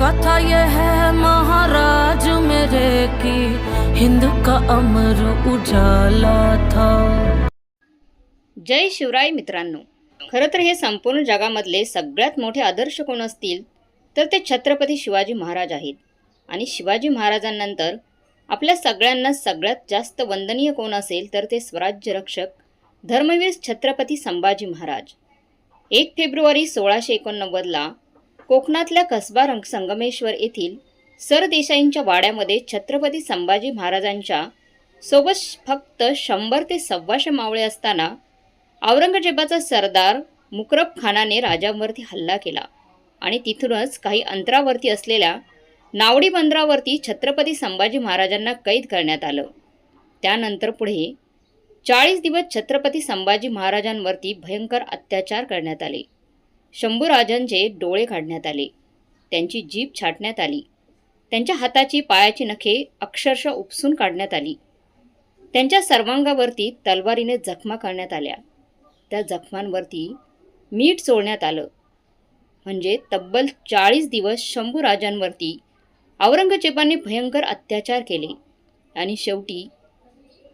कथा ये है महाराज मेरे की। हिंद का अमर उजाला था। जय शिवराय मित्रांनो। खरं तर हे संपूर्ण जगामधले सगळ्यात मोठे आदर्श कोण असतील तर ते छत्रपती शिवाजी महाराज आहेत. आणि शिवाजी महाराजांनंतर आपल्या सगळ्यांना सगळ्यात जास्त वंदनीय कोण असेल तर ते स्वराज्य रक्षक धर्मवीर छत्रपती संभाजी महाराज. एक फेब्रुवारी सोळाशे एकोणनव्वदला कोकणातल्या कसबा रंग संगमेश्वर येथील सरदेसाईंच्या वाड्यामध्ये छत्रपती संभाजी महाराजांच्या सोबत फक्त शंभर ते सव्वाशे मावळे असताना औरंगजेबाचा सरदार मुकरब खानाने राजांवरती हल्ला केला आणि तिथूनच काही अंतरावरती असलेल्या नावडी बंदरावरती छत्रपती संभाजी महाराजांना कैद करण्यात आलं. त्यानंतर पुढे चाळीस दिवस छत्रपती संभाजी महाराजांवरती भयंकर अत्याचार करण्यात आले. शंभूराजांचे डोळे काढण्यात आले. त्यांची जीभ छाटण्यात आली. त्यांच्या हाताची पायाची नखे अक्षरशः उपसून काढण्यात आली. त्यांच्या सर्वांगावरती तलवारीने जखमा करण्यात आल्या. त्या जखमांवरती मीठ चोळण्यात आलं. म्हणजे तब्बल चाळीस दिवस शंभूराजांवरती औरंगजेबाने भयंकर अत्याचार केले. आणि शेवटी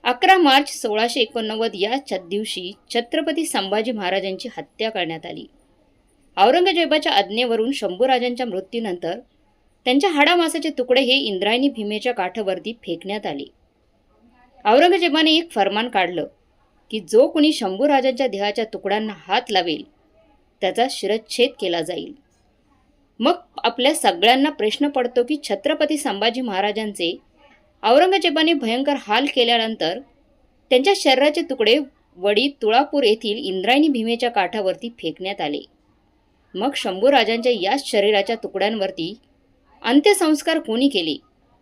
अकरा मार्च सोळाशे एकोणनव्वद या दिवशी छत्रपती संभाजी महाराजांची हत्या करण्यात आली. औरंगजेबाच्या आज्ञेवरून शंभूराजांच्या मृत्यूनंतर त्यांच्या हाडामासाचे तुकडे हे इंद्रायणी भीमेच्या काठावरती फेकण्यात आले. औरंगजेबाने एक फरमान काढलं की जो कुणी शंभूराजांच्या देहाच्या तुकड्यांना हात लावेल त्याचा शिरच्छेद केला जाईल. मग आपल्या सगळ्यांना प्रश्न पडतो की छत्रपती संभाजी महाराजांचे औरंगजेबाने भयंकर हाल केल्यानंतर त्यांच्या शरीराचे तुकडे वडी तुळापूर येथील इंद्रायणी भीमेच्या काठावरती फेकण्यात आले. मग शंभूराजांच्या याच शरीराच्या तुकड्यांवरती अंत्यसंस्कार कोणी केले?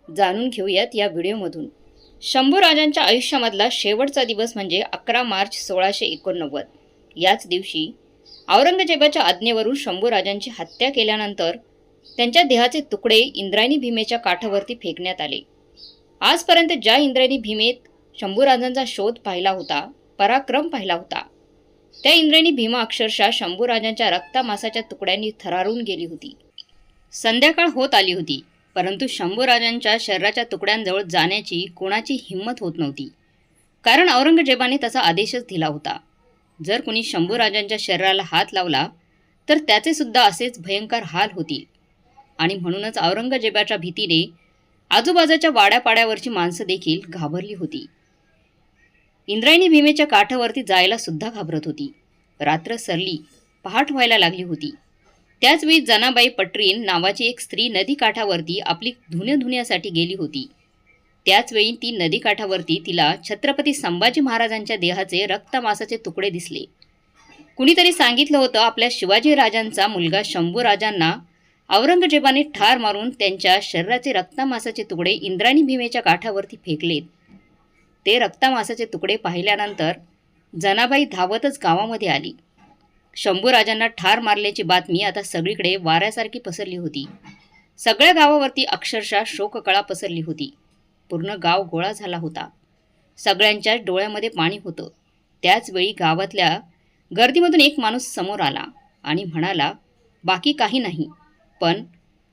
जाणून घेऊयात या व्हिडिओमधून. शंभूराजांच्या आयुष्यामधला शेवटचा दिवस म्हणजे अकरा मार्च सोळाशे एकोणनव्वद. याच दिवशी औरंगजेबाच्या आज्ञेवरून शंभूराजांची हत्या केल्यानंतर त्यांच्या देहाचे तुकडे इंद्रायणी भीमेच्या काठावरती फेकण्यात आले. आजपर्यंत ज्या इंद्रायणी भीमेत शंभूराजांचा शोध पाहिला होता पराक्रम पाहिला होता त्या इंद्रायणी भीमा अक्षरशः शंभूराजांच्या रक्तामासाच्या तुकड्यांनी थरारून गेली होती. संध्याकाळ होत आली होती परंतु शंभूराजांच्या शरीराच्या तुकड्यांजवळ जाण्याची कोणाची हिंमत होत नव्हती. कारण औरंगजेबाने तसा आदेशच दिला होता. जर कुणी शंभूराजांच्या शरीराला हात लावला तर त्याचे सुद्धा असेच भयंकर हाल होतील. आणि म्हणूनच औरंगजेबाच्या भीतीने आजूबाजूच्या वाड्यापाड्यावरची माणसं देखील घाबरली होती. इंद्रायणी भीमेच्या काठावरती जायला सुद्धा घाबरत होती. रात्र सरली पहाट व्हायला लागली होती. त्याचवेळी जनाबाई पटरीन नावाची एक स्त्री नदी काठावरती आपली धुण्या धुण्यासाठी गेली होती. त्याचवेळी ती नदी काठावरती तिला छत्रपती संभाजी महाराजांच्या देहाचे रक्तमासाचे तुकडे दिसले. कुणीतरी सांगितलं होतं आपल्या शिवाजी राजांचा मुलगा शंभूराजांना औरंगजेबाने ठार मारून त्यांच्या शरीराचे रक्तमासाचे तुकडे इंद्राणी भीमेच्या काठावरती फेकलेत. ते रक्तमासाचे तुकडे पाहिल्यानंतर जनाबाई धावतच गावामध्ये आली. शंभूराजांना ठार मारल्याची बातमी आता सगळीकडे वाऱ्यासारखी पसरली होती. सगळ्या गावावरती अक्षरशः शोककळा पसरली होती. पूर्ण गाव गोळा झाला होता. सगळ्यांच्याच डोळ्यामध्ये पाणी होतं. त्याचवेळी गावातल्या गर्दीमधून एक माणूस समोर आला आणि म्हणाला बाकी काही नाही. पण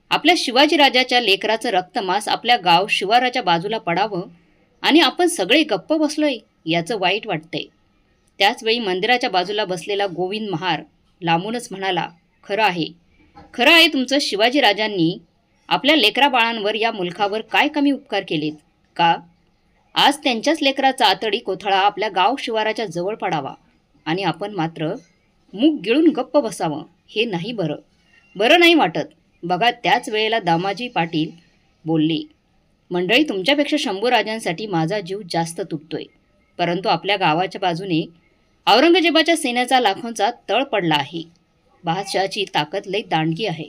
आपल्या शिवाजीराजाच्या लेकराचं रक्तमास आपल्या गाव शिवाराच्या बाजूला पडावं आणि आपण सगळे गप्प बसलोय याचं वाईट वाटतंय. त्याचवेळी मंदिराच्या बाजूला बसलेला गोविंद महार लांबूनच म्हणाला खरं आहे. खरं आहे तुमचं शिवाजीराजांनी आपल्या लेकरा बाळांवर या मुलखावर काय कमी उपकार केलेत का? आज त्यांच्याच लेकराचा आतडी कोथळा आपल्या गाव शिवाराच्या जवळ पडावा आणि आपण मात्र मूग गिळून गप्प बसावं हे नाही बरं. बरं नाही वाटत. बघा त्याच वेळेला दामाजी पाटील बोलले मंडळी तुमच्यापेक्षा शंभू राजांसाठी माझा जीव जास्त तुटतोय. परंतु आपल्या गावाच्या बाजूने औरंगजेबाच्या सेनेचा लाखोंचा तळ पडला आहे. बादशहाची ताकद लई दांडगी आहे.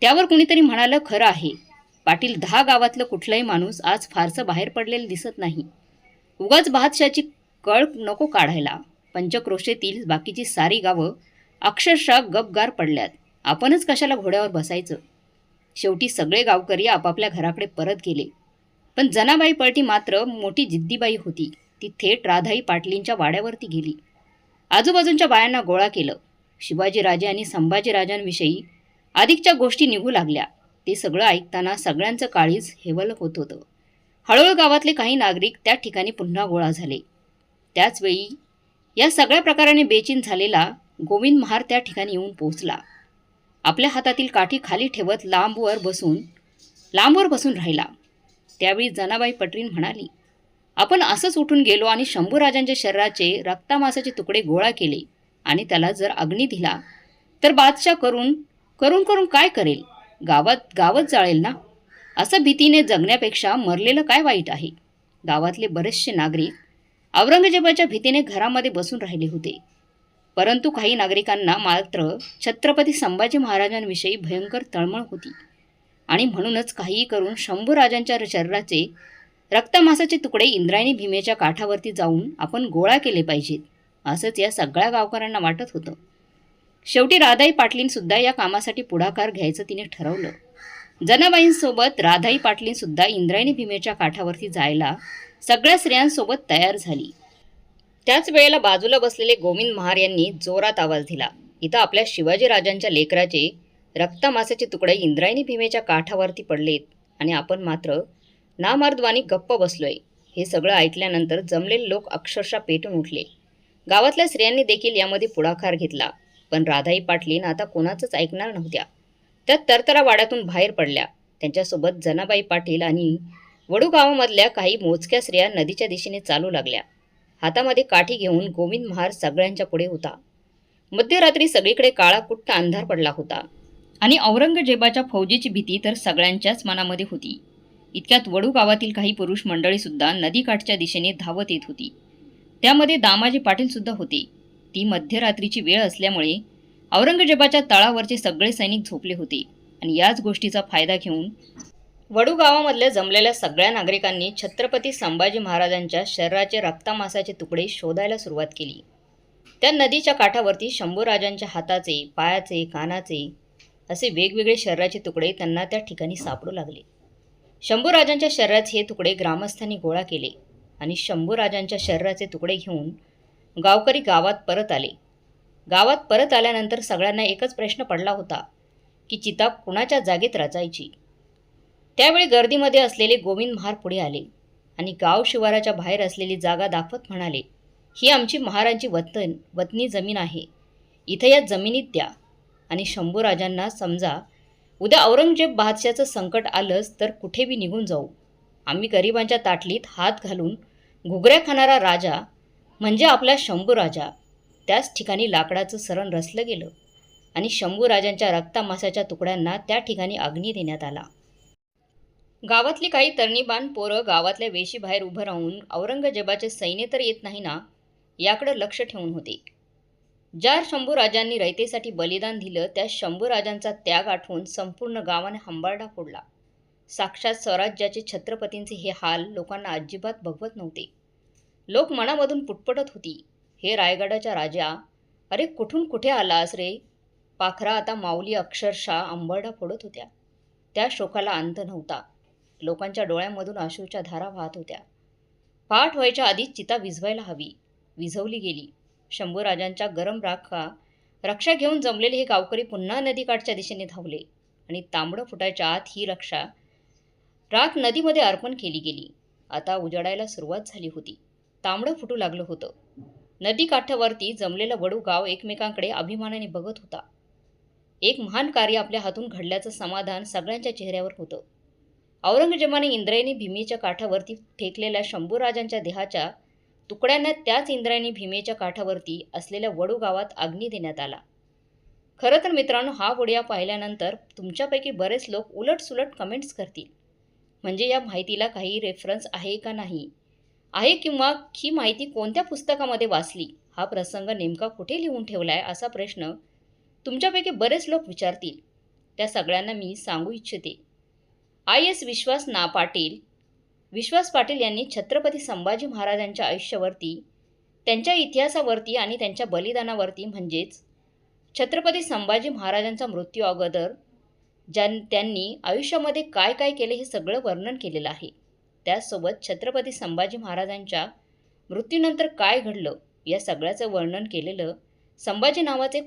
त्यावर कुणीतरी म्हणालं खरं आहे. पाटील दहा गावातलं कुठलाही माणूस आज फारसं बाहेर पडलेलं दिसत नाही. उगाच बादशहाची कळ नको काढायला. पंचक्रोशेतील बाकीची सारी गावं अक्षरशः गपगार पडल्यात. आपणच कशाला घोड्यावर बसायचं? शेवटी सगळे गावकरी आपापल्या घराकडे परत गेले. पण जनाबाई पळटी मात्र मोठी जिद्दीबाई होती. ती थेट राधाई पाटलींच्या वाड्यावरती गेली. आजूबाजूंच्या बायांना गोळा केलं. शिवाजीराजे आणि संभाजीराजांविषयी अधिकच्या गोष्टी निघू लागल्या. ते सगळं ऐकताना सगळ्यांचं काळीज हेवल होत होतं. हळूहळू गावातले काही नागरिक त्या ठिकाणी पुन्हा गोळा झाले. त्याचवेळी या सगळ्या प्रकाराने बेचीन झालेला गोविंद महार त्या ठिकाणी येऊन पोहोचला. आपल्या हातातील काठी खाली ठेवत लांबवर बसून लांबवर बसून राहिला. त्यावेळी जनाबाई पटरीन म्हणाली आपण असंच उठून गेलो आणि शंभूराजांच्या शरीराचे रक्तामासाचे तुकडे गोळा केले आणि त्याला जर अग्नी दिला तर बादशाह करून करून करून काय करेल? गावात गावच जाळेल ना? असं भीतीने जगण्यापेक्षा मरलेलं काय वाईट आहे? गावातले बरेचसे नागरिक औरंगजेबाच्या भीतीने घरामध्ये बसून राहिले होते. परंतु काही नागरिकांना मात्र छत्रपती संभाजी महाराजांविषयी भयंकर तळमळ होती. आणि म्हणूनच काहीही करून शंभूराजांच्या शरीराचे रक्तमासाचे तुकडे इंद्रायणी भीमेच्या काठावरती जाऊन आपण गोळा केले पाहिजेत असंच या सगळ्या गावकऱ्यांना वाटत होतं. शेवटी राधाई पाटलींसुद्धा या कामासाठी पुढाकार घ्यायचं तिने ठरवलं. जनाबाईंसोबत राधाई पाटलींसुद्धा इंद्रायणी भीमेच्या काठावरती जायला सगळ्या स्त्रियांसोबत तयार झाली. त्याच वेळेला बाजूला बसलेले गोविंद महार यांनी जोरात आवाज दिला. इथं आपल्या शिवाजीराजांच्या लेकराचे रक्तमासाचे तुकडे इंद्रायणी भीमेच्या काठावरती पडलेत आणि आपण मात्र नामार्दवानी गप्प बसलोय. हे सगळं ऐकल्यानंतर जमलेले लोक अक्षरशः पेटून उठले. गावातल्या स्त्रियांनी देखील यामध्ये पुढाकार घेतला. पण राधाई पाटलीन आता कोणाचंच ऐकणार नव्हत्या. त्या तरतरा वाड्यातून बाहेर पडल्या. त्यांच्यासोबत जनाबाई पाटील आणि वडू गावामधल्या काही मोजक्या स्त्रिया नदीच्या दिशेने चालू लागल्या. हातामध्ये काठी घेऊन गोविंद महार सगळ्यांच्या पुढे होता. मध्यरात्री सगळीकडे काळा कुट्ट अंधार पडला होता. आणि औरंगजेबाच्या फौजेची भीती तर सगळ्यांच्याच मनामध्ये होती. इतक्यात वडू गावातील काही पुरुष मंडळीसुद्धा नदीकाठच्या दिशेने धावत येत होती. त्यामध्ये दामाजी पाटीलसुद्धा होते. ती मध्यरात्रीची वेळ असल्यामुळे औरंगजेबाच्या तळावरचे सगळे सैनिक झोपले होते आणि याच गोष्टीचा फायदा घेऊन वडू गावामधल्या जमलेल्या सगळ्या नागरिकांनी छत्रपती संभाजी महाराजांच्या शरीराचे रक्तामासाचे तुकडे शोधायला सुरुवात केली. त्या नदीच्या काठावरती शंभूराजांच्या हाताचे पायाचे कानाचे असे वेगवेगळे शरीराचे तुकडे त्यांना त्या ठिकाणी सापडू लागले. शंभूराजांच्या शरीराचे हे तुकडे ग्रामस्थांनी गोळा केले आणि शंभूराजांच्या शरीराचे तुकडे घेऊन गावकरी गावात परत आले. गावात परत आल्यानंतर सगळ्यांना एकच प्रश्न पडला होता की चिता कुणाच्या जागेत रचायची? त्यावेळी गर्दीमध्ये असलेले गोविंद महार पुढे आले आणि गाव शिवाराच्या बाहेर असलेली जागा दाखवत म्हणाले ही आमची महारांची वतन वतनी जमीन आहे. इथं या जमिनीत द्या. आणि शंभूराजांना समजा उद्या औरंगजेब बादशाचं संकट आलंच तर कुठे बी निघून जाऊ. आम्ही गरिबांच्या ताटलीत हात घालून घुगऱ्या खाणारा राजा म्हणजे आपला शंभूराजा त्याच ठिकाणी लाकडाचं सरण रचलं गेलं आणि शंभूराजांच्या रक्तामासाच्या तुकड्यांना त्या ठिकाणी अग्नी देण्यात आला. गावातली काही तरणीबान पोरं गावातल्या वेशीबाहेर उभं राहून औरंगजेबाचे सैन्य तर येत नाही ना याकडं लक्ष ठेवून होते. ज्या शंभूराजांनी रयतेसाठी बलिदान दिलं त्या शंभूराजांचा त्याग आठवून संपूर्ण गावाने हंबारडा फोडला. साक्षात स्वराज्याचे छत्रपतींचे हे हाल लोकांना अजिबात भगवत नव्हते. लोक मनामधून पुटपटत होती. हे रायगडाच्या राजा अरे कुठून कुठे आलास रे? पाखरा आता माऊली अक्षरशः अंबरडा फोडत होत्या. त्या शोकाला अंत नव्हता. लोकांच्या डोळ्यांमधून अश्रूच्या धारा वाहत होत्या. पाठ व्हायच्या आधीच चिता विझवायला हवी. विझवली गेली. शंभूराजांच्या गरम राखा रक्षा घेऊन जमलेले हे गावकरी पुन्हा नदीकाठच्या दिशेने धावले आणि तांबडं फुटायच्या आत ही रक्षा राख नदीमध्ये अर्पण केली गेली. आता उजाडायला सुरुवात झाली होती. तांबडं फुटू लागलं होतं. नदीकाठावरती जमलेलं वडू गाव एकमेकांकडे अभिमानाने बघत होता. एक महान कार्य आपल्या हातून घडल्याचं समाधान सगळ्यांच्या चेहऱ्यावर होतं. औरंगजेबाने इंद्रायणी भीमेच्या काठावरती फेकलेल्या शंभूराजांच्या देहाच्या तुकड्यांना त्याच इंद्रायणी भीमेच्या काठावरती असलेल्या वडू गावात अग्नी देण्यात आला. खरं तर मित्रांनो हा व्हिडिओ पाहिल्यानंतर तुमच्यापैकी बरेच लोक उलटसुलट कमेंट्स करतील. म्हणजे या माहितीला काही रेफरन्स आहे का नाही? आहे किंवा ही माहिती कोणत्या पुस्तकामध्ये वाचली? हा प्रसंग नेमका कुठे लिहून ठेवला आहे असा प्रश्न तुमच्यापैकी बरेच लोक विचारतील. त्या सगळ्यांना मी सांगू इच्छिते. आय एस विश्वास ना पाटील विश्वास पाटील यांनी छत्रपती संभाजी महाराजांच्या आयुष्यावरती त्यांच्या इतिहासावरती आणि त्यांच्या बलिदानावरती म्हणजेच छत्रपती संभाजी महाराजांचा मृत्यू अगोदर ज्यां त्यांनी आयुष्यामध्ये काय काय केले हे सगळं वर्णन केलेलं आहे. त्याचसोबत छत्रपती संभाजी महाराजांच्या मृत्यूनंतर काय घडलं या सगळ्याचं वर्णन केलेलं संभाजी नावाचे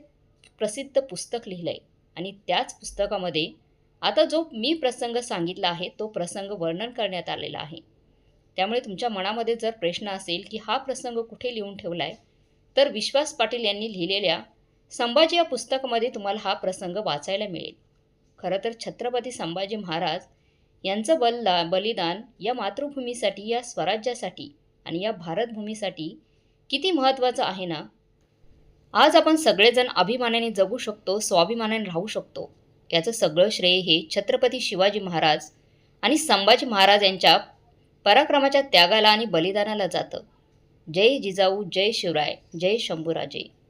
प्रसिद्ध पुस्तक लिहिलं आहे आणि त्याच पुस्तकामध्ये आता जो मी प्रसंग सांगितला आहे तो प्रसंग वर्णन करण्यात आलेला आहे. त्यामुळे तुमच्या मनामध्ये जर प्रश्न असेल की हा प्रसंग कुठे लिहून ठेवला आहे तर विश्वास पाटील यांनी लिहिलेल्या संभाजी या पुस्तकामध्ये तुम्हाला हा प्रसंग वाचायला मिळेल. खरं तर छत्रपती संभाजी महाराज यांचं बलला बलिदान या मातृभूमीसाठी या स्वराज्यासाठी आणि या भारतभूमीसाठी किती महत्त्वाचं आहे ना? आज आपण सगळेजण अभिमानाने जगू शकतो स्वाभिमानाने राहू शकतो. याचं सगळं श्रेय हे छत्रपती शिवाजी महाराज आणि संभाजी महाराज यांच्या पराक्रमाच्या त्यागाला आणि बलिदानाला जातं. जय जिजाऊ जय शिवराय जय शंभूराजे.